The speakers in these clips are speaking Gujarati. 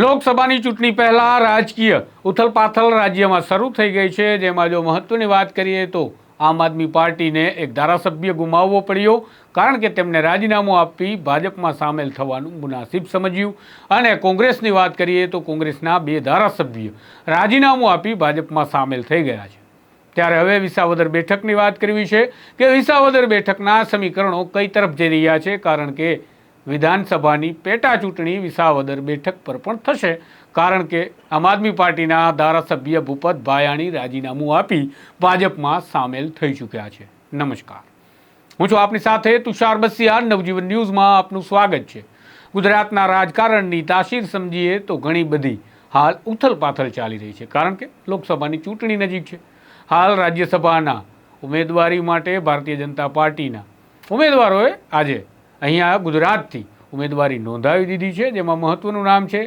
લોકસભાની ચૂંટણી પહેલાં રાજકીય ઉથલપાથલ રાજ્યમાં શરૂ થઈ ગઈ છે. જેમાં જો મહત્ત્વની વાત કરીએ તો આમ આદમી પાર્ટીને એક ધારાસભ્ય ગુમાવવો પડ્યો, કારણ કે તેમને રાજીનામું આપી ભાજપમાં સામેલ થવાનું મુનાસિબ સમજ્યું. અને કોંગ્રેસની વાત કરીએ તો કોંગ્રેસના બે ધારાસભ્ય રાજીનામું આપી ભાજપમાં સામેલ થઈ ગયા છે. ત્યારે હવે વિસાવદર બેઠકની વાત કરવી છે કે વિસાવદર બેઠકના સમીકરણો કઈ તરફ જઈ રહ્યા છે? કારણ કે વિધાનસભાની પેટા ચૂંટણી વિસાવદર બેઠક પર પણ થશે. કારણ કે આમ આદમી પાર્ટીના ધારાસભ્ય ભૂપત ભાયાણી રાજીનામું આપી ભાજપમાં સામેલ થઈ ચૂક્યા છે. નમસ્કાર. હું છું આપની સાથે તુષાર બસિયા નવજીવન ન્યૂઝમાં આપનું સ્વાગત છે. ગુજરાતના રાજકારણની તાસીર સમજીએ તો ઘણી બધી હાલ ઉથલપાથલ ચાલી રહી છે. કારણ કે લોકસભાની ચૂંટણી નજીક છે. હાલ રાજ્યસભાના ઉમેદવારી માટે ભારતીય જનતા પાર્ટીના ઉમેદવારોએ આજે અહીંયા ગુજરાતથી ઉમેદવારી નોંધાવી દીધી છે, જેમાં મહત્વનું નામ છે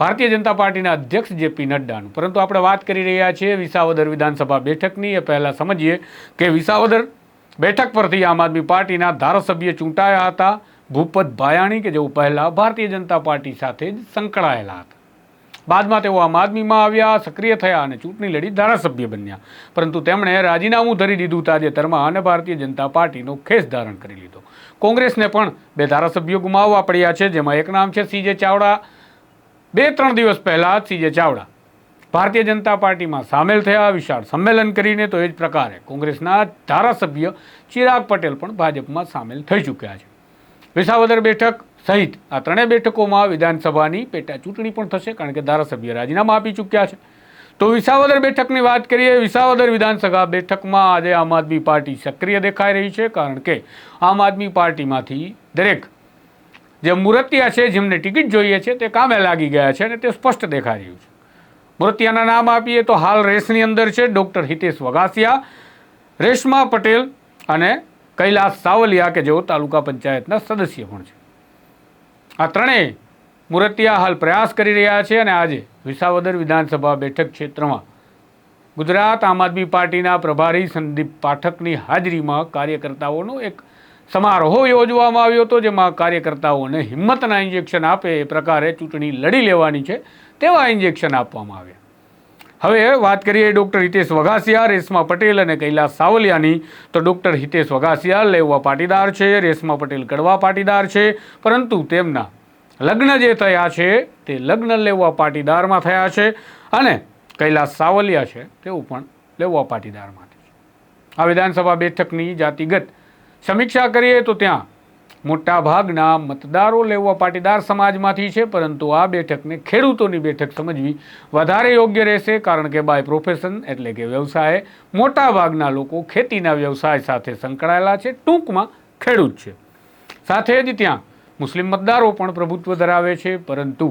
ભારતીય જનતા પાર્ટીના અધ્યક્ષ જેપી નડ્ડાનું. પરંતુ આપણે વાત કરી રહ્યા છીએ વિસાવદર વિધાનસભા બેઠકની. એ પહેલાં સમજીએ કે વિસાવદર બેઠક પરથી આમ આદમી પાર્ટીના ધારાસભ્ય ચૂંટાયા હતા. ભૂપત ભાયાણી, કે જેઓ પહેલાં ભારતીય જનતા પાર્ટી સાથે જ સંકળાયેલા હતા. બાદમાં તેઓ આમ આદમીમાં આવ્યા, સક્રિય થયા અને ચૂંટણી લડી ધારાસભ્ય બન્યા. પરંતુ તેમણે રાજીનામું ધરી દીધું તાજેતરમાં અને ભારતીય જનતા પાર્ટીનો ખેસ ધારણ કરી લીધો. કોંગ્રેસને પણ બે ધારાસભ્યો ગુમાવવા પડ્યા છે, જેમાં એક નામ છે સીજે ચાવડા. બે ત્રણ દિવસ પહેલાં સીજે ચાવડા ભારતીય જનતા પાર્ટીમાં સામેલ થયા, વિશાળ સંમેલન કરીને તો એ જ પ્રકારે કોંગ્રેસના ધારાસભ્ય ચિરાગ પટેલ પણ ભાજપમાં સામેલ થઈ ચૂક્યા છે. વિસાવદર બેઠક સહિત આ ત્રણેય બેઠકોમાં વિધાનસભાની પેટા ચૂંટણી પણ થશે, કારણ કે ધારાસભ્ય રાજીનામા આપી ચૂક્યા છે. તો વિસાવદર બેઠકની વાત કરીએ, વિસાવદર વિધાનસભા બેઠકમાં આજે આમ આદમી પાર્ટી સક્રિય દેખાઈ રહી છે, કારણ કે આમ આદમી પાર્ટીમાંથી દરેક જે મુરતિયા છે, જેમને ટિકિટ જોઈએ છે, તે કામે લાગી ગયા છે અને તે સ્પષ્ટ દેખાઈ રહ્યું છે. મુરતિયાના નામ આપીએ તો હાલ રેસની અંદર છે ડૉક્ટર હિતેશ વઘાસિયા, રેશમા પટેલ અને કૈલાસ સાવલિયા, કે જેઓ તાલુકા પંચાયતના સદસ્ય પણ છે. આ ત્રણેય મુરતિયા હાલ પ્રયાસ કરી રહ્યા છે અને આજે વિસાવદર વિધાનસભા બેઠક ક્ષેત્રમાં ગુજરાત આમ આદમી પાર્ટીના પ્રભારી સંદીપ પાઠકની હાજરીમાં કાર્યકર્તાઓનો એક સમારોહ યોજવામાં આવ્યો હતો, જેમાં કાર્યકર્તાઓને હિંમતના ઇન્જેક્શન આપે એ પ્રકારે ચૂંટણી લડી લેવાની છે, તેવા ઇન્જેક્શન આપવામાં આવ્યા. હવે વાત કરીએ ડૉક્ટર હિતેશ વઘાસિયા, રેશમા પટેલ અને કૈલાસ સાવલિયાની. તો ડૉક્ટર હિતેશ વઘાસિયા લેવા પાટીદાર છે, રેશમા પટેલ કડવા પાટીદાર છે, પરંતુ તેમના લગ્ન જે થયા છે, તે લગ્ન લેવા પાટીદારમાં થયા છે અને કૈલાસ સાવલિયા છે તેવું પણ લેવા પાટીદારમાં આ વિધાનસભા બેઠકની જાતિગત સમીક્ષા કરીએ તો ત્યાં મોટા ભાગના મતદારો લેવા પાટીદાર સમાજમાંથી છે, પરંતુ આ બેઠકને ખેડૂતોની બેઠક સમજવી વધારે યોગ્ય રહેશે, કારણ કે બાય પ્રોફેશન એટલે કે વ્યવસાય. મોટાભાગના લોકો ખેતીના વ્યવસાય સાથે સંકળાયેલા છે, ટૂંકમાં ખેડૂત છે. સાથે જ ત્યાં મુસ્લિમ મતદારો પણ પ્રભુત્વ ધરાવે છે, પરંતુ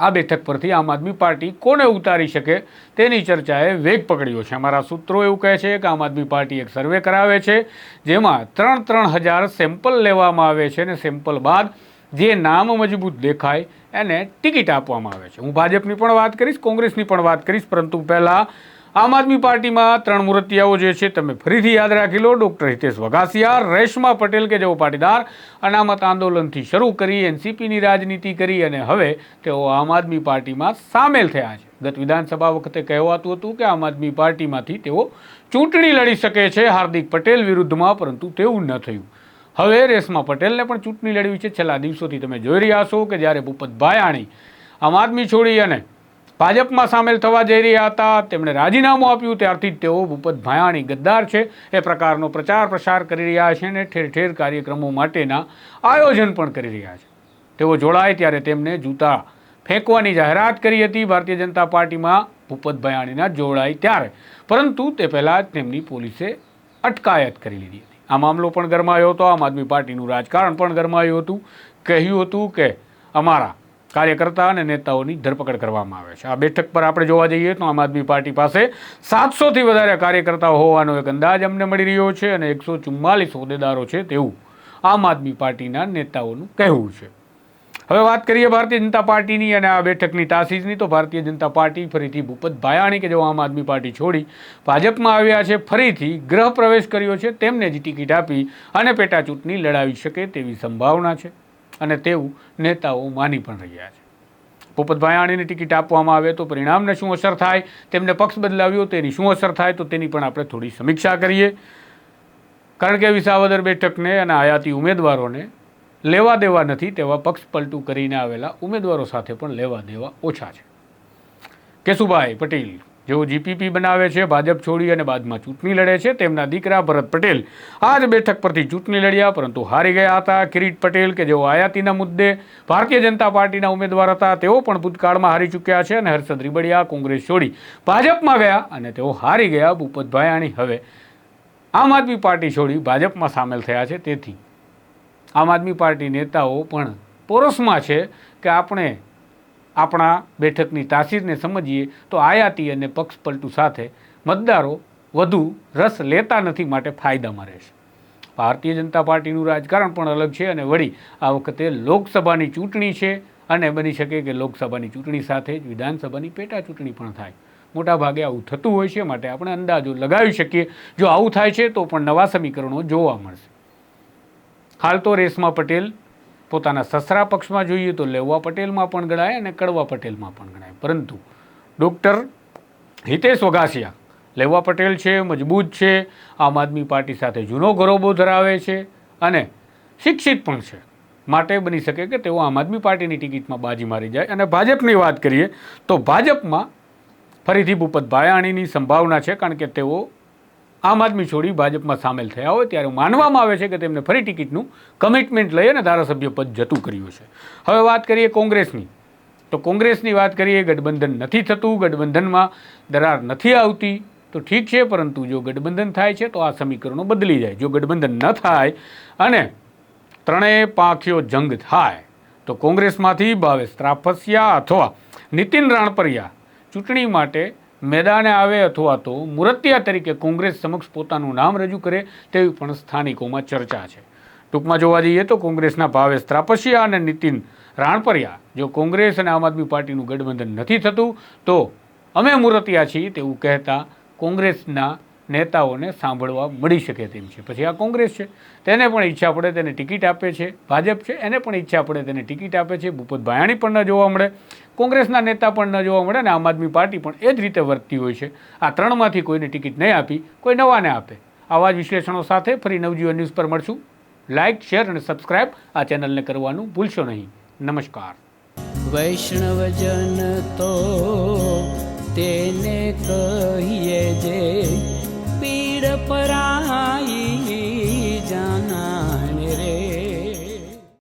આ બેઠક પરથી આમ આદમી પાર્ટી કોને ઉતારી શકે તેની ચર્ચાએ વેગ પકડ્યો છે. અમારા સૂત્રો એવું કહે છે કે આમ આદમી પાર્ટી એક સર્વે કરાવે છે, જેમાં ત્રણ ત્રણ હજાર સેમ્પલ લેવામાં આવે છે અને સેમ્પલ બાદ જે નામ મજબૂત દેખાય એને ટિકિટ આપવામાં આવે છે. હું ભાજપની પણ વાત કરીશ, કોંગ્રેસની પણ વાત કરીશ, પરંતુ પહેલાં આમ આદમી પાર્ટીમાં ત્રણ મૂર્તિયાઓ જે છે, તમે ફરીથી યાદ રાખી લો, ડૉક્ટર હિતેશ વઘાસિયા રેશમા પટેલ કે જેઓ પાટીદાર અનામત આંદોલનથી શરૂ કરી, એનસીપીની રાજનીતિ કરી અને હવે તેઓ આમ આદમી પાર્ટીમાં સામેલ થયા છે. ગત વિધાનસભા વખતે કહેવાતું હતું કે આમ આદમી પાર્ટીમાંથી તેઓ ચૂંટણી લડી શકે છે, હાર્દિક પટેલ વિરુદ્ધમાં, પરંતુ તેવું ન થયું. હવે રેશમા પટેલને પણ ચૂંટણી લડવી છે. છેલ્લા દિવસોથી તમે જોઈ રહ્યા છો કે જ્યારે ભૂપત ભાયાણી આમ આદમી છોડી અને ભાજપમાં સામેલ થવા જઈ રહ્યા હતા. તેમણે રાજીનામું આપ્યું. ત્યારથી જ તેઓ ભૂપત ભાયાણી ગદ્દાર છે. એ પ્રકારનો પ્રચાર પ્રસાર કરી રહ્યા છે અને ઠેર ઠેર કાર્યક્રમો માટેના આયોજન પણ કરી રહ્યા છે. તેઓ જોડાય ત્યારે તેમને જૂતા ફેંકવાની જાહેરાત કરી હતી. ભારતીય જનતા પાર્ટીમાં ભૂપત ભયાણીના જોડાય ત્યારે. પરંતુ તે પહેલાં જ તેમની પોલીસે અટકાયત કરી લીધી હતી. આ મામલો પણ ગરમાયો હતો. આમ આદમી પાર્ટીનું રાજકારણ પણ ગરમાયું હતું. કહ્યું હતું કે અમારા કાર્યકર્તા અને નેતાઓની ધરપકડ કરવામાં આવે છે. આ બેઠક પર આપણે જોવા જઈએ તો આમ આદમી પાર્ટી પાસે સાતસોથી વધારે કાર્યકર્તાઓ હોવાનો એક અંદાજ અમને મળી રહ્યો છે અને એકસો ચુમ્માલીસ હોદ્દેદારો છે તેવું આમ આદમી પાર્ટીના નેતાઓનું કહેવું છે. હવે વાત કરીએ ભારતીય જનતા પાર્ટીની અને આ બેઠકની તાસીસની તો ભારતીય જનતા પાર્ટી ફરીથી ભૂપત ભાયાણી કે જેઓ આમ આદમી પાર્ટી છોડી ભાજપમાં આવ્યા છે, ફરીથી ગ્રહ પ્રવેશ કર્યો છે, તેમને જ ટિકિટ આપી અને પેટા ચૂંટણી લડાવી શકે તેવી સંભાવના છે. અને તેવું નેતાઓ માની પણ રહ્યા છે. ભૂપત ભાયાણીની ટિકિટ આપવામાં આવે તો પરિણામને શું અસર થાય? તેમને પક્ષ બદલાવ્યો તેની શું અસર થાય? તો તેની પણ આપણે થોડી સમીક્ષા કરીએ. કારણ કે વિસાવદર બેઠકને અને આયાતી ઉમેદવારોને લેવા દેવા નથી તેવા પક્ષ પલટું કરીને આવેલા ઉમેદવારો સાથે પણ લેવા દેવા ઓછા છે. કેશુભાઈ પટેલ જેઓ જીપીપી બનાવે છે, ભાજપ છોડી અને બાદમાં ચૂંટણી લડે છે, તેમના દીકરા ભરત પટેલ. આ જ બેઠક પરથી ચૂંટણી લડ્યા, પરંતુ હારી ગયા હતા કિરીટ પટેલ કે જેઓ આયાતીના મુદ્દે ભારતીય જનતા પાર્ટીના ઉમેદવાર હતા, તેઓ પણ ભૂતકાળમાં હારી ચૂક્યા છે અને હર્ષદ રીબડિયા કોંગ્રેસ છોડી ભાજપમાં ગયા અને તેઓ હારી ગયા ભૂપત ભાયાણી હવે આમ આદમી પાર્ટી છોડી ભાજપમાં સામેલ થયા છે, તેથી આમ આદમી પાર્ટી નેતાઓ પણ પોરસમાં છે કે આપણે આપણા બેઠકની તાસીરને સમજીએ તો આયાતી અને પક્ષ પલટું સાથે મતદારો વધુ રસ લેતા નથી માટે ફાયદામાં રહેશે. ભારતીય જનતા પાર્ટીનું રાજકારણ પણ અલગ છે અને વળી આ વખતે લોકસભાની ચૂંટણી છે અને બની શકે કે લોકસભાની ચૂંટણી સાથે જ વિધાનસભાની પેટા ચૂંટણી પણ થાય. મોટાભાગે આવું થતું હોય છે માટે આપણે અંદાજો લગાવી શકીએ. જો આવું થાય છે તો પણ નવા સમીકરણો જોવા મળશે. હાલ તો રેશમા પટેલ પોતાના સસરા પક્ષમાં જોઈએ તો લેવા પટેલમાં પણ ગણાય અને કડવા પટેલમાં પણ ગણાય. પરંતુ ડૉક્ટર હિતેશ વઘાસિયા લેવા પટેલ છે, મજબૂત છે, આમ આદમી પાર્ટી સાથે જૂનો ગરોબો ધરાવે છે અને શિક્ષિત પણ છે. માટે બની શકે કે તેઓ આમ આદમી પાર્ટીની ટિકિટમાં બાજી મારી જાય. અને ભાજપની વાત કરીએ તો ભાજપમાં ફરીથી ભૂપત ભાયાણીની સંભાવના છે, કારણ કે તેઓ આમ આદમી છોડી ભાજપમાં સામેલ થયા હોય ત્યારે માનવામાં આવે છે કે તેમને ફરી ટિકિટનું કમિટમેન્ટ લઈ અને ધારાસભ્ય પદ જતું કર્યું છે. હવે વાત કરીએ કોંગ્રેસની. તો કોંગ્રેસની વાત કરીએ, ગઠબંધન નથી થતું, ગઠબંધનમાં દરાર નથી આવતી, તો ઠીક છે, પરંતુ જો ગઠબંધન થાય છે, તો આ સમીકરણો બદલી જાય. જો ગઠબંધન ન થાય અને ત્રણેય પાંખીઓ જંગ થાય, તો કોંગ્રેસમાંથી ભાવેશ ત્રાફસિયા અથવા નીતિન રાણપરિયા ચૂંટણી માટે મેદાને આવે અથવા તો મુરતિયા તરીકે કોંગ્રેસ સમક્ષ પોતાનું નામ રજૂ કરે તેવી પણ સ્થાનિકોમાં ચર્ચા છે. ટૂંકમાં જોવા જઈએ તો કોંગ્રેસના ભાવેશ ત્રાપસિયા અને નીતિન રાણપરિયા, જો કોંગ્રેસ અને આમ આદમી પાર્ટીનું ગઠબંધન નથી થતું, તો અમે મુરતિયા છીએ તેવું કહેતા કોંગ્રેસના નેતાઓને સાંભળવા મળી શકે તેમ છે. પછી આ કોંગ્રેસ છે. તેને પણ ઈચ્છા પડે તેને ટિકિટ આપે છે. ભાજપ છે. એને પણ ઈચ્છા પડે તેને ટિકિટ આપે છે. ભૂપત ભાયાણી પણ ન જોવા મળે. કોંગ્રેસના નેતા પણ ન જોવા મળે અને આમ આદમી પાર્ટી પણ એ જ રીતે વર્તતી હોય છે. આ ત્રણમાંથી કોઈને ટિકિટ નહીં આપી, કોઈ નવાને આપે. આવા જ વિશ્લેષણો સાથે ફરી નવજીવન ન્યૂઝ પર મળશું. લાઇક શેર અને સબસ્ક્રાઇબ આ ચેનલને કરવાનું ભૂલશો નહીં. નમસ્કાર. વૈષ્ણવજન તો તેને કહીએ જે પીડ પરાઈ